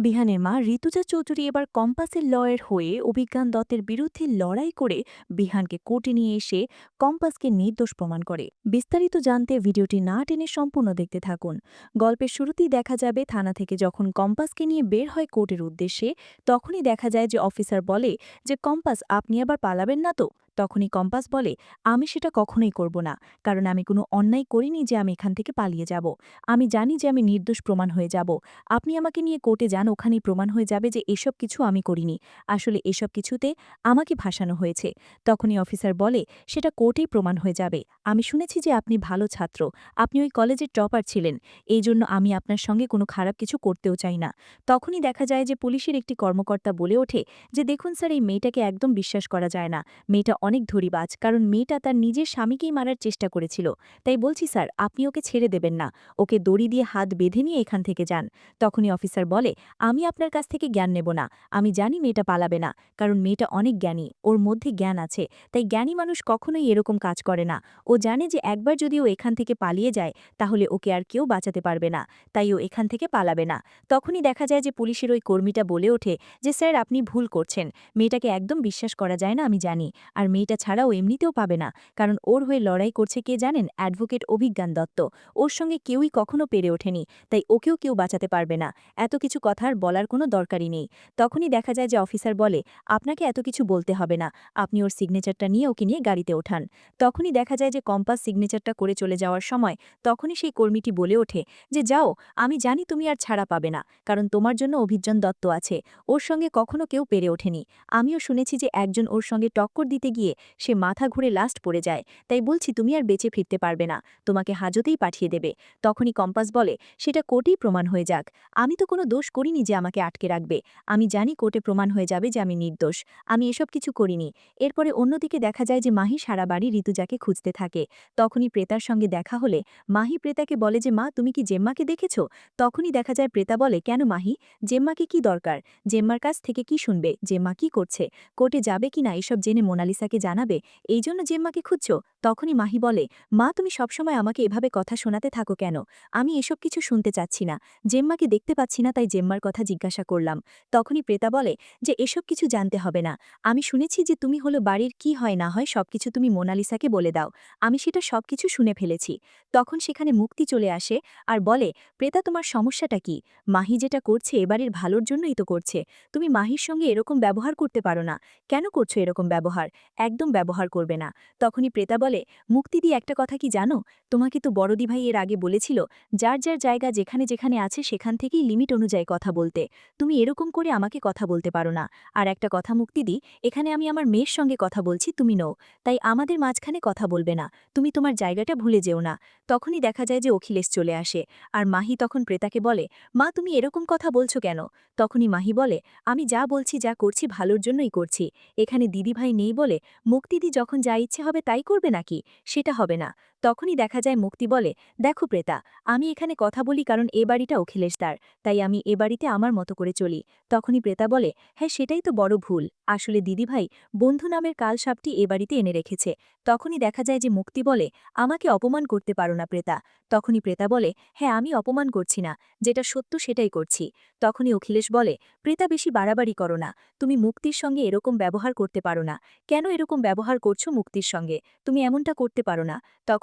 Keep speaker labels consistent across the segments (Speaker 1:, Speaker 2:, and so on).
Speaker 1: বিহানের মা ঋতুজা চৌধুরী এবার কম্পাসের লয়ের হয়ে অভিজ্ঞান দত্তের বিরুদ্ধে লড়াই করে বিহানকে কোর্টে নিয়ে এসে কম্পাসকে নির্দোষ প্রমাণ করে। বিস্তারিত জানতে ভিডিওটি না টেনে সম্পূর্ণ দেখতে থাকুন। গল্পের শুরুতেই দেখা যাবে, থানা থেকে যখন কম্পাসকে নিয়ে বের হয় কোর্টের উদ্দেশ্যে, তখনই দেখা যায় যে অফিসার বলে যে, কম্পাস, আপনি আবার পালাবেন না তো? তখনই কম্পাস বলে, আমি সেটা কখনোই করব না। কারণ আমি কোনো অন্যায় করিনি যে আমি এখান থেকে পালিয়ে যাব। আমি জানি যে আমি নির্দোষ প্রমাণ হয়ে যাব। আপনি আমাকে নিয়ে কোর্টে যান ওখানেই প্রমাণ হয়ে যাবে যে এসব কিছু আমি করিনি। আসলে এসব কিছুতে আমাকে ভাসানো হয়েছে। তখনই অফিসার বলে, সেটা কোর্টেই প্রমাণ হয়ে যাবে। আমি শুনেছি যে আপনি ভালো ছাত্র। আপনি ওই কলেজের টপার ছিলেন। এই জন্য আমি আপনার সঙ্গে কোনো খারাপ কিছু করতেও চাই না। তখনই দেখা যায় যে পুলিশের একটি কর্মকর্তা বলে ওঠে যে, দেখুন স্যার, এই মেয়েটাকে একদম বিশ্বাস করা যায় না। মেয়েটা অনেক ধরিবাজ। কারণ মেয়েটা তার নিজের স্বামীকেই মারার চেষ্টা করেছিল। তাই বলছি স্যার, আপনি ওকে ছেড়ে দেবেন না। ওকে দড়ি দিয়ে হাত বেঁধে নিয়ে এখান থেকে যান। তখনই অফিসার বলে আমি আপনার কাছ থেকে জ্ঞান নেব না। আমি জানি মেয়েটা পালাবে না, কারণ মেয়েটা অনেক জ্ঞানী, ওর মধ্যে জ্ঞান আছে, তাই জ্ঞানী মানুষ কখনোই এরকম কাজ করে না। ও জানে যে একবার যদি ও এখান থেকে পালিয়ে যায়, তাহলে ওকে আর কেউ বাঁচাতে পারবে না, তাই ও এখান থেকে পালাবে না। তখনই দেখা যায় যে পুলিশের ওই কর্মীটা বলে ওঠে যে, স্যার, আপনি ভুল করছেন। মেয়েটাকে একদম বিশ্বাস করা যায় না, আমি জানি। আর মেয়েটা ছাড়াও এমনিতেও পাবে না, কারণ ওর হয়ে লড়াই করছে কে জানেন? অ্যাডভোকেট অভিজ্ঞান দত্ত। ওর সঙ্গে কেউই কখনো পেরে ওঠেনি, তাই ওকেও কেউ বাঁচাতে পারবে না। এত কিছু কথার বলার কোনো দরকারই নেই। তখনই দেখা যায় যে অফিসার বলে, আপনাকে এত কিছু বলতে হবে না। আপনি ওর সিগনেচারটা নিয়ে ওকে নিয়ে গাড়িতে ওঠান। তখনই দেখা যায় যে কম্পাস সিগনেচারটা করে চলে যাওয়ার সময় তখনই সেই কর্মীটি বলে ওঠে যে, যাও, আমি জানি তুমি আর ছাড়া পাবে না, কারণ তোমার জন্য অভিজ্ঞান দত্ত আছে। ওর সঙ্গে কখনো কেউ পেরে ওঠেনি। আমিও শুনেছি যে একজন ওর সঙ্গে টক্কর দিতে গিয়ে সে মাথা ঘুরে লাস্ট পড়ে যায়। তাই বলছি তুমি আর বেঁচে ফিরতে পারবে না। তোমাকে হাজতেই পাঠিয়ে দেবে। তখনই কম্পাস বলে, সেটা কোর্টেই প্রমাণ হয়ে যাক। আমি তো কোনো দোষ করিনি যে আমাকে আটকে রাখবে। আমি জানি কোর্টে প্রমাণ হয়ে যাবে যে আমি নির্দোষ। আমি এসব কিছু করিনি। এরপরে অন্যদিকে দেখা যায় যে মাহি সারা বাড়ি ঋতুজাকে খুঁজতে থাকে। তখনই প্রেতার সঙ্গে দেখা হলে মাহি প্রেতাকে বলে যে, মা, তুমি কি জেম্মাকে দেখেছ? তখনই দেখা যায় প্রেতা বলে, কেন মাহি? জেম্মাকে কি দরকার? জেম্মার কাছ থেকে কি শুনবে? জেম্মা কি করছে? কোর্টে যাবে কি না? এসব জেনে মোনালিসাকে জানাবে? এই জন্য জেম্মাকে খুঁজছ? তখনই মাহি বলে, মা, তুমি সবসময় আমাকে এভাবে কথা শোনাতে থাকো কেন? আমি এসব কিছু শুনতে চাচ্ছি না। জেম্মাকে দেখতে পাচ্ছি না, তাই জেম্মার জিজ্ঞাসা করলাম। তখনই প্রেতা বলে, যে এসব কিছু জানতে হবে না। আমি শুনেছি যে তুমি হলো বাড়ির কি হয় না হয় সবকিছু তুমি মোনালিসাকে বলে দাও। আমি সেটা সবকিছু শুনে ফেলেছি। তখন সেখানে মুক্তি চলে আসে আর বলে, প্রেতা, তোমার সমস্যাটা কি? মাহি যেটা করছে এবারের ভালোর জন্যই তো করছে। তুমি মাহির সঙ্গে এরকম ব্যবহার করতে পারো না। কেন করছ এরকম ব্যবহার? একদম ব্যবহার করবে না। তখনই প্রেতা বলে, মুক্তি দিয়ে একটা কথা কি জানো? তোমাকে তো বড়দি ভাই এর আগে বলেছিল, যার যার জায়গা যেখানে যেখানে আছে সেখান থেকেই লিমিট অনুযায়ী কথা বলতে। তুমি এরকম করে আমাকে কথা বলতে পারো না। আর একটা কথা মুক্তি দি, এখানে আমি আমার মেয়ের সঙ্গে কথা বলছি, তুমি নও। তাই আমাদের মাঝখানে কথা বলবে না। তুমি তোমার জায়গাটা ভুলে যেও না। তখনই দেখা যায় যে অখিলেশ চলে আসে। আর মাহি তখন প্রেতাকে বলে, মা, তুমি এরকম কথা বলছো কেন? তখনই মাহি বলে, আমি যা বলছি, যা করছি, ভালোর জন্যই করছি। এখানে দিদিভাই নেই বলে মুক্তিদি যখন যা ইচ্ছে হবে তাই করবে নাকি? সেটা হবে না। তখনই দেখা যায় মুক্তি বলে, দেখো প্রেতা, আমি এখানে কথা বলি কারণ এ বাড়িটা অখিলেশ তার, তাই আমি এ বাড়িতে আমার মতো করে চলি। তখনই প্রেতা বলে হ্যাঁ সেটাই তো বড় ভুল। আসলে দিদিভাই বন্ধু নামের কাল সাপটি এ বাড়িতে এনে রেখেছে। তখনই দেখা যায় যে মুক্তি বলে, আমাকে অপমান করতে পারো না প্রেতা। তখনই প্রেতা বলে হ্যাঁ আমি অপমান করছি না, যেটা সত্য সেটাই করছি। তখনই অখিলেশ বলে, প্রেতা, বেশি বাড়াবাড়ি করো না। তুমি মুক্তির সঙ্গে এরকম ব্যবহার করতে পারো না। কেন এরকম ব্যবহার করছ মুক্তির সঙ্গে? তুমি এমনটা করতে পারো না।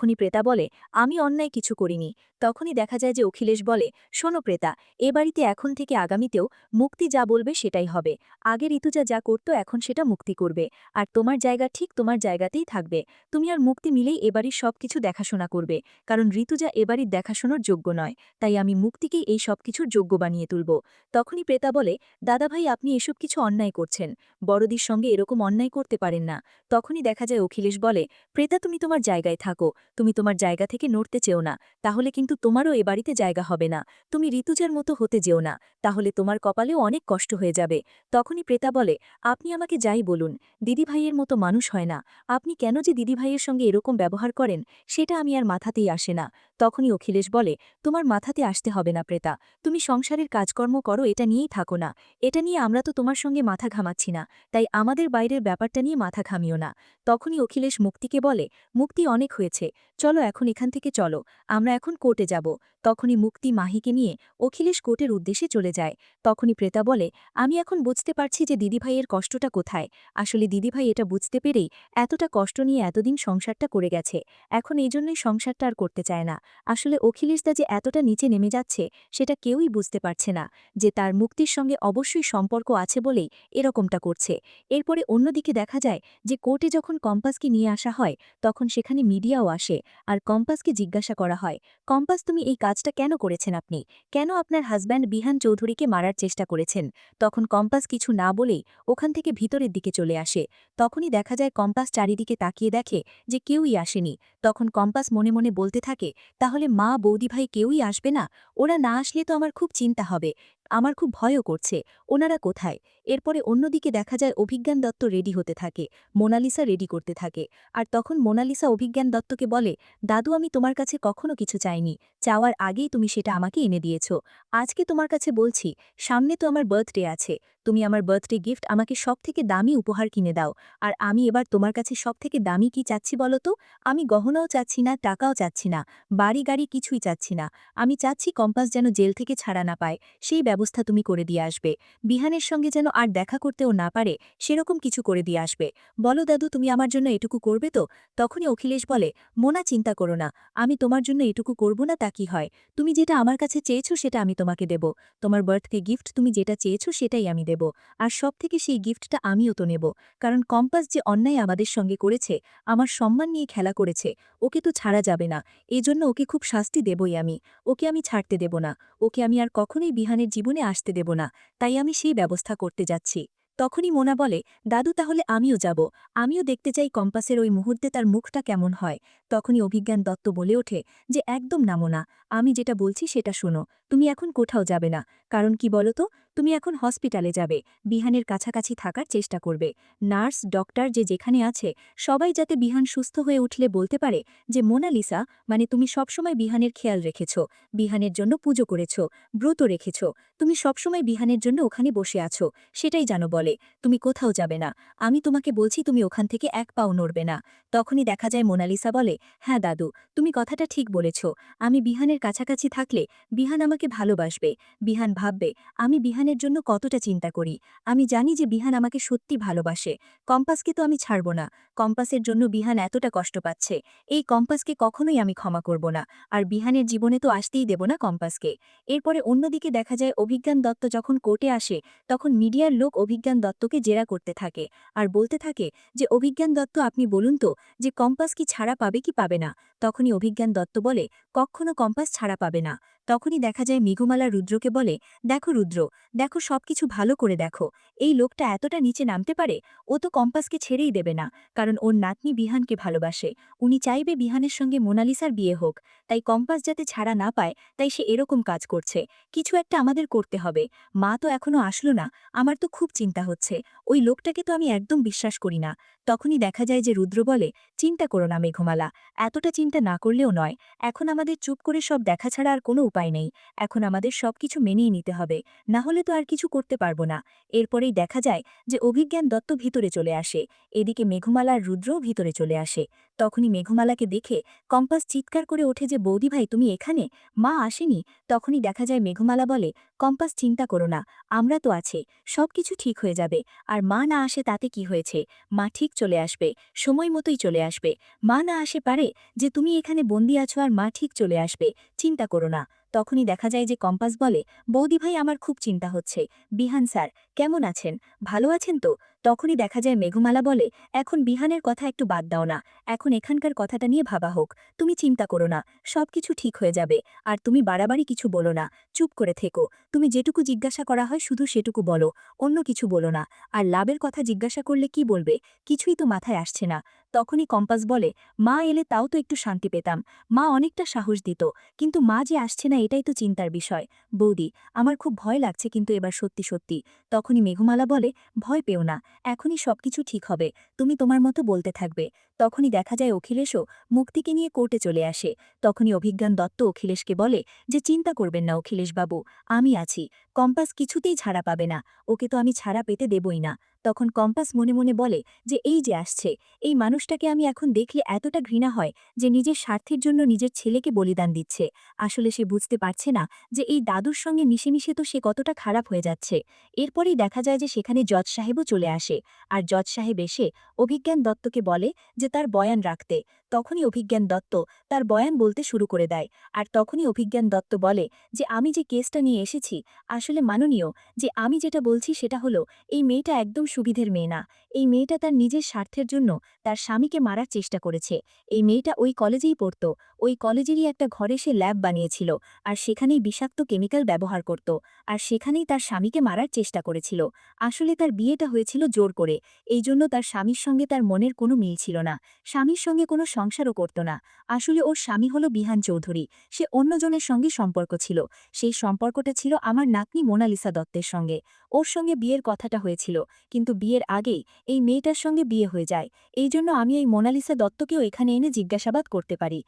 Speaker 1: তখনই প্রেতা বলে, আমি অন্যায় কিছু করিনি। তখনই দেখা যায় যে অখিলেশ বলে, শোনো প্রেতা, এ বাড়িতে এখন থেকে আগামীতেও মুক্তি যা বলবে সেটাই হবে। আগে ঋতুজা যা করতো, এখন সেটা মুক্তি করবে। আর তোমার জায়গা ঠিক তোমার জায়গাতেই থাকবে। তুমি আর মুক্তি মিলেই এবাড়ির সব কিছু দেখাশোনা করবে। কারণ ঋতুজা এবাড়ির দেখাশোনার যোগ্য নয়। তাই আমি মুক্তিকেই এই সব কিছুর যোগ্য বানিয়ে তুলব। তখনই প্রেতা বলে, দাদাভাই, আপনি এসব কিছু অন্যায় করছেন। বড়দির সঙ্গে এরকম অন্যায় করতে পারেন না। তখনই দেখা যায় অখিলেশ বলে, প্রেতা, তুমি তোমার জায়গায় থাকো। তুমি তোমার জায়গা থেকে নড়তে চেও না, তাহলে কিন্তু তোমারও এ বাড়িতে জায়গা হবে না। তুমি ঋতুজার মতো হতে যেও না, তাহলে তোমার কপালেও অনেক কষ্ট হয়ে যাবে। তখনই প্রেতা বলে, আপনি আমাকে যাই বলুন দিদিভাইয়ের মতো মানুষ হয় না। আপনি কেন যে দিদিভাইয়ের সঙ্গে এরকম ব্যবহার করেন, সেটা আমি আর মাথাতেই আসে না। তখনই অখিলেশ বলে, তোমার মাথাতে আসতে হবে না প্রেতা। তুমি সংসারের কাজকর্ম করো, এটা নিয়েই থাকো না। এটা নিয়ে আমরা তো তোমার সঙ্গে মাথা ঘামাচ্ছি না, তাই আমাদের বাইরের ব্যাপারটা নিয়ে মাথা ঘামিও না। তখনই অখিলেশ মুক্তিকে বলে, মুক্তি অনেক হয়েছে। চলো এখন এখান থেকে চলো আমরা এখন কোর্টে যাব। তখনই মুক্তি মাহিকে নিয়ে অখিলেশ কোর্টের উদ্দেশ্যে চলে যায়। তখনই প্রেতা বলে, আমি এখন বুঝতে পারছি যে দিদিভাইয়ের কষ্টটা কোথায়। আসলে দিদিভাই এটা বুঝতে পেরেই এতটা কষ্ট নিয়ে এতদিন সংসারটা করে গেছে। এখন এই জন্যই সংসারটা আর করতে চায় না। আসলে অখিলেশদা যে এতটা নিচে নেমে যাচ্ছে, সেটা কেউই বুঝতে পারছে না যে তার মুক্তির সঙ্গে অবশ্যই সম্পর্ক আছে বলেই এরকমটা করছে। এরপরে অন্যদিকে দেখা যায় যে কোর্টে যখন কম্পাসকে নিয়ে আসা হয়, তখন সেখানে মিডিয়াও আসে আর কম্পাসকে জিজ্ঞাসা করা হয়, কম্পাস, তুমি এই কাজটা কেন করেছেন আপনি? কেন আপনার হাজব্যান্ড বিহান চৌধুরীকে মারার চেষ্টা করেছেন? তখন কম্পাস কিছু না বলেই ওখান থেকে ভিতরের দিকে চলে আসে। তখনই দেখা যায় কম্পাস চারিদিকে তাকিয়ে দেখে যে কেউই আসেনি। তখন কম্পাস মনে মনে বলতে থাকে, তাহলে মা বৌদিভাই কেউই আসবে না? ওরা না আসলে তো আমার খুব চিন্তা হবে। আমার খুব ভয়ও করছে। ওনারা কোথায়? এরপরে অন্যদিকে দেখা যায় অভিজ্ঞান দত্ত রেডি হতে থাকে, মোনালিসা রেডি করতে থাকে। আর তখন মোনালিসা অভিজ্ঞান দত্তকে বলে, দাদু, আমি তোমার কাছে কখনো কিছু চাইনি। চাওয়ার আগেই তুমি সেটা আমাকে এনে দিয়েছ। আজকে তোমার কাছে বলছি, সামনে তো আমার বার্থডে আছে। তুমি আমার বার্থডে গিফট আমাকে সব থেকে দামি উপহার কিনে দাও। আর আমি এবার তোমার কাছে সব থেকে দামি কি চাচ্ছি বলো তো? আমি গহনাও চাচ্ছি না, টাকাও চাচ্ছি না, বাড়ি গাড়ি কিছুই চাচ্ছি না। আমি চাচ্ছি কম্পাস যেন জেল থেকে ছাড়া না পায়। সেই ব্যবস্থা তুমি করে দিয়ে আসবে। বিহানের সঙ্গে যেন আর দেখা করতেও না পারে, সেরকম কিছু করে দিয়ে আসবে। বলো দাদু, তুমি আমার জন্য এটুকু করবে তো? তখনই অখিলেশ বলে, মোনা চিন্তা করো না, আমি তোমার জন্য এটুকু করব না তা কি হয়? তুমি যেটা আমার কাছে চেয়েছো সেটা আমি তোমাকে দেব। তোমার বার্থডে গিফট তুমি যেটা চেয়েছো সেটাই আমি দেব। আর সব থেকে সেই গিফটটা আমিও তো নেব। কারণ কম্পাস যে অন্যায় আমাদের সঙ্গে করেছে, আমার সম্মান নিয়ে খেলা করেছে, ওকে তো ছাড়া যাবে না। এজন্য ওকে খুব শাস্তি দেবই আমি। ওকে আমি ছাড়তে দেব না। ওকে আমি আর কখনোই বিহানের জীবনে আসতে দেব না, তাই আমি সেই ব্যবস্থা করতে যাচ্ছি। তখনই মোনা বলে, দাদু, তাহলে আমিও যাব। আমিও দেখতে চাই কম্পাসের ওই মুহূর্তে তার মুখটা কেমন হয়। তখনই অভিজ্ঞান দত্ত বলে ওঠে যে, একদম না। আমি যেটা বলছি সেটা শোনো। তুমি এখন কোথাও যাবে না। কারণ কি বলো তো তুমি এখন হসপিটালে যাবে। বিহানের কাছাকাছি থাকার চেষ্টা করবে। নার্স, ডক্টর যে যেখানে আছে, সবাই যাতে বিহান সুস্থ হয়ে উঠলে বলতে পারে যে, মোনালিসা মানে তুমি সবসময় বিহানের খেয়াল রেখেছ, বিহানের জন্য পুজো করেছ, ব্রত রেখেছ, তুমি সবসময় বিহানের জন্য ওখানে বসে আছো, সেটাই জানো বলে, তুমি কোথাও যাবে না। আমি তোমাকে বলছি তুমি ওখান থেকে এক পাও নড়বে না। তখনই দেখা যায় মোনালিসা বলে হ্যাঁ দাদু, তুমি কথাটা ঠিক বলেছ। আমি বিহানের কাছাকাছি থাকলে বিহান আমাকে ভালোবাসবে। বিহান ভাববে, আমি বিহানের জন্য কতটা চিন্তা করি? আমি জানি যে বিহান আমাকে সত্যি ভালোবাসে। কম্পাসকে তো আমি ছাড়ব না। কম্পাসের জন্য বিহান এতটা কষ্ট পাচ্ছে। এই কম্পাসকে কখনোই আমি ক্ষমা করব না। আর বিহানের জীবনে তো আসতেই দেব না কম্পাসকে। এরপরে অন্যদিকে দেখা যায়, অভিজ্ঞান দত্ত যখন কোর্টে আসে, তখন মিডিয়ার লোক অভিজ্ঞান দত্তকে জেরা করতে থাকে। আর বলতে থাকে যে, অভিজ্ঞান দত্ত, আপনি বলুন তো, যে কম্পাস কি ছাড়া পাবে কি পাবে না? তখনই অভিজ্ঞান দত্ত বলে, কখনো কম্পাস ছাড়া পাবে না। তখনই দেখা যায় মেঘমালা রুদ্রকে বলে, দেখো রুদ্র, দেখো সবকিছু ভালো করে দেখো। এই লোকটা এতটা নিচে নামতে পারে, ও তো কম্পাসকে ছেড়েই দেবে না, কারণ ওর নাতনি বিহানকে ভালোবাসে। উনি চাইবে বিহানের সঙ্গে মোনালিসার বিয়ে হোক। তাই কম্পাস যাতে ছাড়া না পায়, তাই সে এরকম কাজ করছে। কিছু একটা আমাদের করতে হবে। মা তো এখনও আসলো না, আমার তো খুব চিন্তা হচ্ছে। ওই লোকটাকে তো আমি একদম বিশ্বাস করি না। তখনই দেখা যায় যে রুদ্র বলে, চিন্তা করো না মেঘমালা, এতটা চিন্তা না করলেও নয়। এখন আমাদের চুপ করে সব দেখা ছাড়া আর কোনো উপায় নেই। এখন আমাদের সব কিছু মেনেই নিতে হবে। না হলে তো আর কিছু করতে পারব না। এরপরেই দেখা যায় যে অভিজ্ঞান দত্ত ভিতরে চলে আসে। এদিকে মেঘমালার রুদ্রও ভিতরে চলে আসে। তখনই মেঘমালাকে দেখে কম্পাস চিৎকার করে ওঠে যে, বৌদি ভাই, তুমি এখানে? মা আসেনি? তখনই দেখা যায় মেঘমালা বলে, কম্পাস, চিন্তা করো না। আমরা তো আছে। সব কিছু ঠিক হয়ে যাবে। আর মা না আসে তাতে কি হয়েছে? মা ঠিক চলে আসবে। সময় মতোই চলে আসবে। মা না আসে পারে যে, তুমি এখানে বন্দি আছো আর মা ঠিক চলে আসবে। চিন্তা করো না। তখনই দেখা যায় যে কম্পাস বলে, বৌদি ভাই, আমার খুব চিন্তা হচ্ছে। বিহান স্যার, কেমন আছেন? ভালো আছেন তো? তখনই দেখা যায় মেঘমালা বলে, এখন বিহানের কথা একটু বাদ দাও না, এখন এখানকার কথাটা নিয়ে ভাবা হোক, তুমি চিন্তা করো না সব কিছু ঠিক হয়ে যাবে, আর তুমি বাড়াবাড়ি কিছু বলো না, চুপ করে থেকো, তুমি যেটুকু জিজ্ঞাসা করা হয় শুধু সেটুকু বলো, অন্য কিছু বলো না, আর লাভের কথা জিজ্ঞাসা করলে কি বলবে, কিছুই তো মাথায় আসছে না। তখনই কম্পাস বলে, মা এলে তাও তো একটু শান্তি পেতাম, মা অনেকটা সাহস দিত, কিন্তু মা যে আসছে না এটাই তো চিন্তার বিষয়। বৌদি, আমার খুব ভয় লাগছে কিন্তু এবার সত্যি সত্যি। তখনই মেঘমালা বলে, ভয় পেও না এখনই সবকিছু ঠিক হবে তুমি তোমার মতো বলতে থাকবে। তখনই দেখা যায় অখিলেশও মুক্তিকে নিয়ে কোর্টে চলে আসে। তখনই অভিজ্ঞান দত্ত অখিলেশকে বলে যে, চিন্তা করবেন না অখিলেশবাবু, আমি আছি। কম্পাস কিছুতেই ছাড়া পাবে না। ওকে তো আমি ছাড়া পেতে দেবই না। তখন কম্পাস মনে মনে বলে যে, এই যে আসছে, এই মানুষটাকে আমি এখন দেখলে এতটা ঘৃণা হয় যে, নিজের স্বার্থের জন্য নিজের ছেলেকে বলিদান দিচ্ছে। আসলে সে বুঝতে পারছে না যে, এই দাদুর সঙ্গে মিশে মিশে তো সে কতটা খারাপ হয়ে যাচ্ছে। এরপরেই দেখা যায় যে, সেখানে জজ সাহেবও চলে আসে। আর জজ সাহেব এসে অভিজ্ঞান দত্তকে বলে যে তার বয়ান রাখতে তখনই অভিজ্ঞান দত্ত তার বয়ান বলতে শুরু করে দেয়। আর তখনই অভিজ্ঞান দত্ত বলে যে, আমি যে কেসটা নিয়ে এসেছি, আসলে মাননীয়, যে আমি যেটা বলছি সেটা হলো, এই মেয়েটা একদম সুবিধের মেয়ে না। এই মেয়েটা তার নিজের স্বার্থের জন্য তার স্বামীকে মারার চেষ্টা করেছে। এই মেয়েটা ওই কলেজেই পড়ত, ওই কলেজেরই একটা ঘরে সে ল্যাব বানিয়েছিল, আর সেখানেই বিষাক্ত কেমিক্যাল ব্যবহার করত, আর সেখানেই তার স্বামীকে মারার চেষ্টা করেছিল। আসলে তার বিয়েটা হয়েছিল জোর করে, এই জন্য তার স্বামীর সঙ্গে তার মনের কোনো মিল ছিল না। স্বামীর সঙ্গে কোনো সংসারও করত না। আসলে ওর স্বামী হলো বিহান চৌধুরী। সে অন্যজনের সঙ্গে সম্পর্ক ছিল। সেই সম্পর্কটা ছিল আমার নাতনি মোনালিসা দত্তের সঙ্গে। ওর সঙ্গে বিয়ের কথাটা হয়েছিল। কিন্তু বিয়ের আগেই এই মেয়েটার সঙ্গে বিয়ে হয়ে যায়। এই জন্য আমি এই মোনালিসা দত্তকেও এখানে এনে জিজ্ঞাসাবাদ করতে পারি।